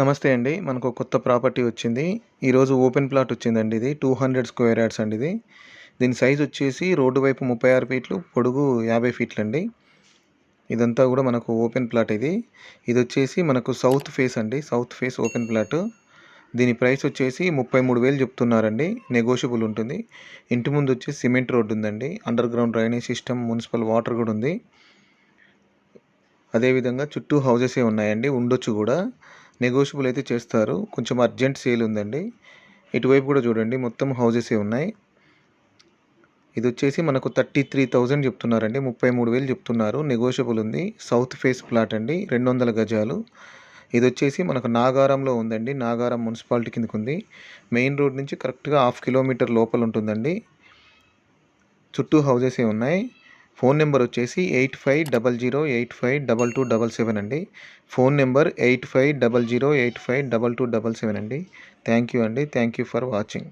నమస్తే అండి. మనకు కొత్త ప్రాపర్టీ వచ్చింది. ఈరోజు ఓపెన్ ప్లాట్ వచ్చిందండి ఇది. టూ హండ్రెడ్ స్క్వేర్ యార్డ్స్ అండి ఇది. దీని సైజ్ వచ్చేసి రోడ్డు వైపు ముప్పై ఆరు ఫీట్లు పొడుగు యాభై ఫీట్లు అండి ఇదంతా కూడా మనకు ఓపెన్ ప్లాట్ ఇది. ఇది వచ్చేసి మనకు సౌత్ ఫేస్ అండి. South face open plot. దీని ప్రైస్ వచ్చేసి ముప్పై మూడు వేలు చెప్తున్నారండి. నెగోషియబుల్ ఉంటుంది. ఇంటి ముందు వచ్చేసి సిమెంట్ రోడ్డు ఉందండి. Underground drainage system municipal water కూడా ఉంది. అదేవిధంగా చుట్టూ హౌజెసే ఉన్నాయండి. ఉండొచ్చు కూడా. నెగోషియబుల్ అయితే చేస్తారు. కొంచెం అర్జెంట్ సేల్ ఉందండి. ఇటువైపు కూడా చూడండి మొత్తం హౌజెసే ఉన్నాయి. ఇది వచ్చేసి మనకు థర్టీ త్రీ థౌజండ్ చెప్తున్నారండి. ముప్పై మూడు వేలు చెప్తున్నారు. నెగోషియబుల్ ఉంది. సౌత్ ఫేస్ ప్లాట్ అండి. రెండు వందల గజాలు. ఇది వచ్చేసి మనకు నాగారంలో ఉందండి. నాగారం మున్సిపాలిటీ కిందకు ఉంది మెయిన్ రోడ్ నుంచి కరెక్ట్గా హాఫ్ కిలోమీటర్ లోపల ఉంటుందండి. చుట్టూ హౌజెసే ఉన్నాయి. ఫోన్ నెంబర్ వచ్చేసి eight five double zero eight five double two double seven అండి. Phone number eight five double zero eight five double two double seven అండి. థ్యాంక్ యూ అండి. Thank you for watching.